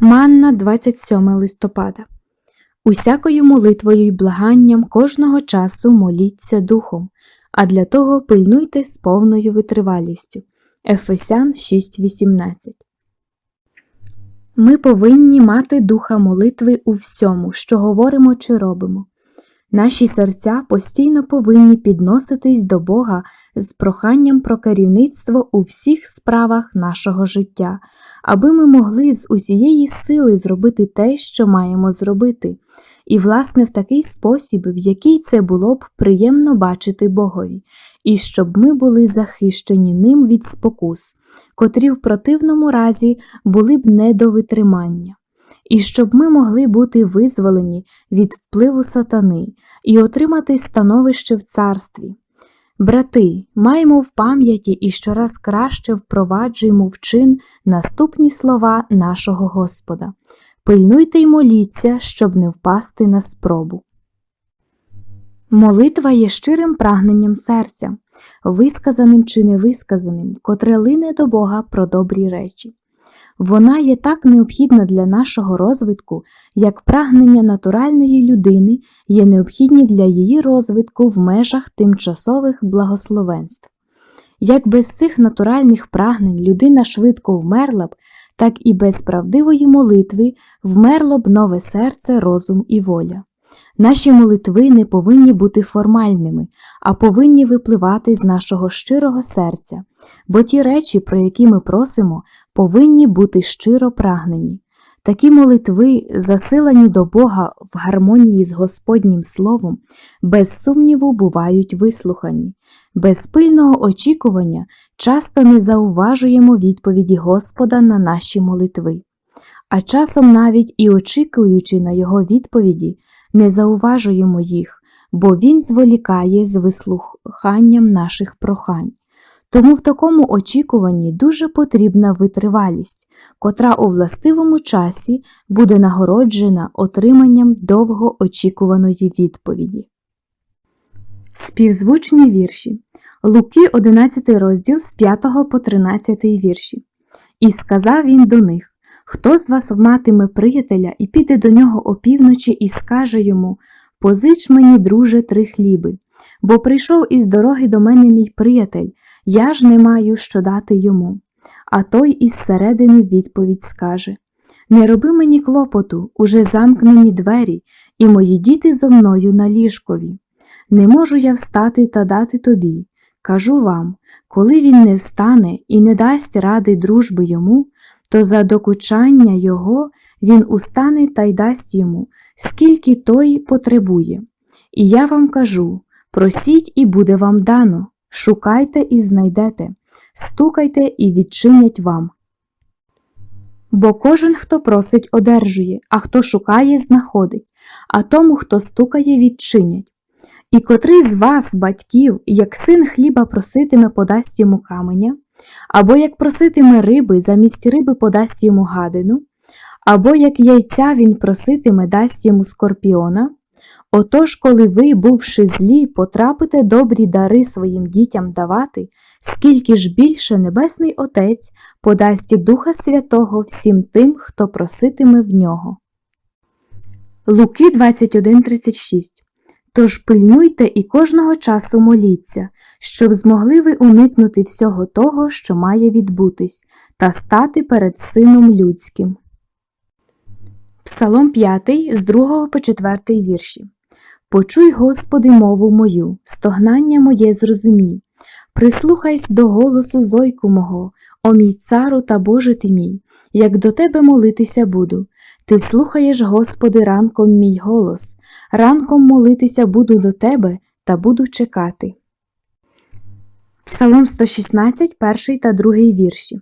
Манна 27 листопада. Усякою молитвою й благанням кожного часу моліться духом, а для того пильнуйте з повною витривалістю. Ефесян 6.18 Ми повинні мати духа молитви у всьому, що говоримо чи робимо. Наші серця постійно повинні підноситись до Бога з проханням про керівництво у всіх справах нашого життя, аби ми могли з усієї сили зробити те, що маємо зробити, і, власне, в такий спосіб, в який це було б приємно бачити Богові, і щоб ми були захищені ним від спокус, котрі в противному разі були б не до витримання і щоб ми могли бути визволені від впливу сатани і отримати становище в царстві. Брати, маємо в пам'яті і щораз краще впроваджуємо в чин наступні слова нашого Господа. Пильнуйте й моліться, щоб не впасти на спробу. Молитва є щирим прагненням серця, висказаним чи невисказаним, котре лине до Бога про добрі речі. Вона є так необхідна для нашого розвитку, як прагнення натуральної людини є необхідні для її розвитку в межах тимчасових благословенств. Як без цих натуральних прагнень людина швидко вмерла б, так і без правдивої молитви вмерло б нове серце, розум і воля. Наші молитви не повинні бути формальними, а повинні випливати з нашого щирого серця, бо ті речі, про які ми просимо, повинні бути щиро прагнені. Такі молитви, засилані до Бога в гармонії з Господнім Словом, без сумніву бувають вислухані, без пильного очікування часто не зауважуємо відповіді Господа на наші молитви, а часом навіть і очікуючи на Його відповіді, не зауважуємо їх, бо Він зволікає з вислуханням наших прохань. Тому в такому очікуванні дуже потрібна витривалість, котра у властивому часі буде нагороджена отриманням довго очікуваної відповіді. Співзвучні вірші Луки 11 розділ з 5 по 13 вірші. І сказав він до них Хто з вас матиме приятеля і піде до нього опівночі і скаже йому Позич мені, друже, три хліби, бо прийшов із дороги до мене мій приятель, я ж не маю що дати йому. А той із середини відповідь скаже Не роби мені клопоту, уже замкнені двері, і мої діти зо мною на ліжкові. Не можу я встати та дати тобі. Кажу вам, коли він не встане і не дасть ради дружби йому, то за докучання його він устане та й дасть йому, скільки той потребує. І я вам кажу просіть, і буде вам дано, шукайте і знайдете, стукайте і відчинять вам. Бо кожен, хто просить, одержує, а хто шукає, знаходить, а тому, хто стукає, відчинять. І котрий з вас, батьків, як син хліба проситиме, подасть йому каменя, або як проситиме риби, замість риби подасть йому гадину, або як яйця він проситиме, дасть йому скорпіона. Отож, коли ви, бувши злі, потрапите добрі дари своїм дітям давати, скільки ж більше Небесний Отець подасть Духа Святого всім тим, хто проситиме в нього. Луки 21.36 Тож пильнуйте і кожного часу моліться, щоб змогли ви уникнути всього того, що має відбутись, та стати перед Сином Людським. Псалом 5 з 2 по 4 вірші. Почуй, Господи, мову мою, стогнання моє зрозумій. Прислухайся до голосу зойку мого, о мій цару та Боже ти мій, як до тебе молитися буду. Ти слухаєш, Господи, ранком мій голос, ранком молитися буду до Тебе та буду чекати. Псалом 116, перший та другий вірші.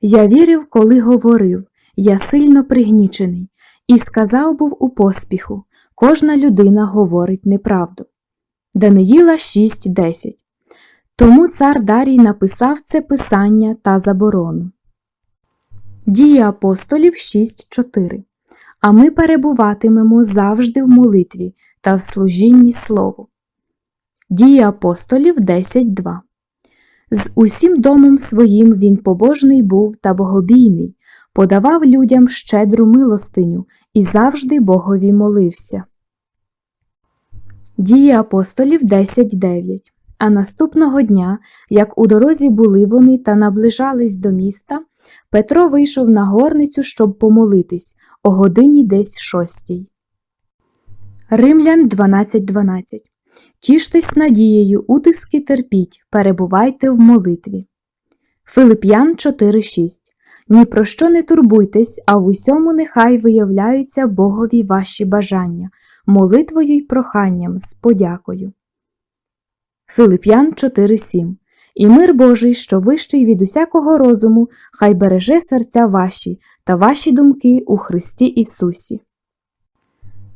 Я вірив, коли говорив, я сильно пригнічений, і сказав був у поспіху кожна людина говорить неправду. Даниїла 6.10. Тому цар Дарій написав це писання та заборону. Дії апостолів 6.4 а ми перебуватимемо завжди в молитві та в служінні Слову. Дії апостолів 10.2 З усім домом своїм він побожний був та богобійний, подавав людям щедру милостиню і завжди Богові молився. Дії апостолів 10.9 А наступного дня, як у дорозі були вони та наближались до міста, Петро вийшов на горницю, щоб помолитись о годині десь шостій. Римлян 12.12 Тіштесь надією, утиски терпіть, перебувайте в молитві. Филип'ян 4.6 Ні про що не турбуйтесь, а в усьому нехай виявляються Богові ваші бажання, молитвою й проханням з подякою. Филип'ян 4.7 І мир Божий, що вищий від усякого розуму, хай береже серця ваші та ваші думки у Христі Ісусі.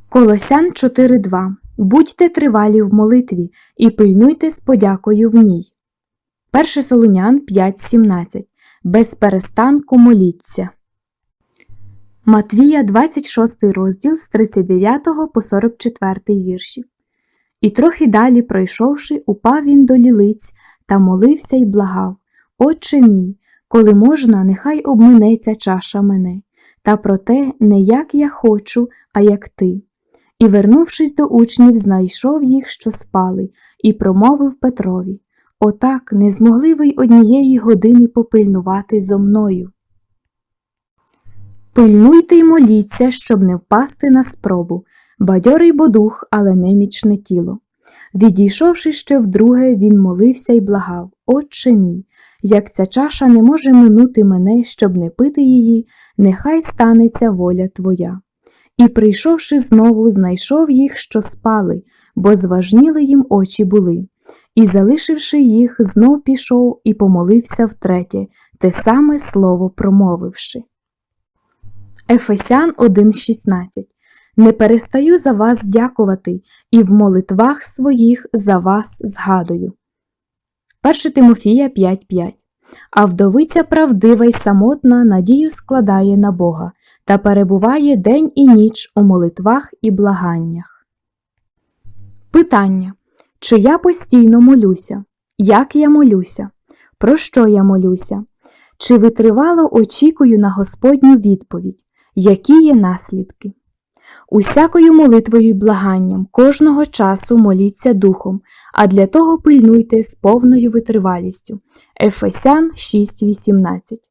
Колосян 4.2 Будьте тривалі в молитві і пильнуйте з подякою в ній. 1 Солонян 5.17 Без перестанку моліться. Матвія 26 розділ з 39 по 44 вірші. І трохи далі, пройшовши, упав він до лілиць та молився й благав Отче мій, коли можна, нехай обминеться чаша мене, та проте не як я хочу, а як ти. І, вернувшись до учнів, знайшов їх, що спали, і промовив Петрові Отак не змогли ви й однієї години попильнувати зо мною. Пильнуйте й моліться, щоб не впасти на спробу, бадьорий бо дух, але немічне тіло. Відійшовши ще вдруге, він молився й благав Отче мій, як ця чаша не може минути мене, щоб не пити її, нехай станеться воля твоя. І, прийшовши знову, знайшов їх, що спали, бо зважніли їм очі були. І, залишивши їх, знов пішов і помолився втретє, те саме слово промовивши. Ефесян 1.16 Не перестаю за вас дякувати, і в молитвах своїх за вас згадую. 1 Тимофія 5.5 А вдовиця правдива й самотна надію складає на Бога та перебуває день і ніч у молитвах і благаннях. Питання. Чи я постійно молюся? Як я молюся? Про що я молюся? Чи витривало очікую на Господню відповідь? Які є наслідки? Усякою молитвою й благанням кожного часу моліться духом, а для того пильнуйте з повною витривалістю. Ефесян 6.18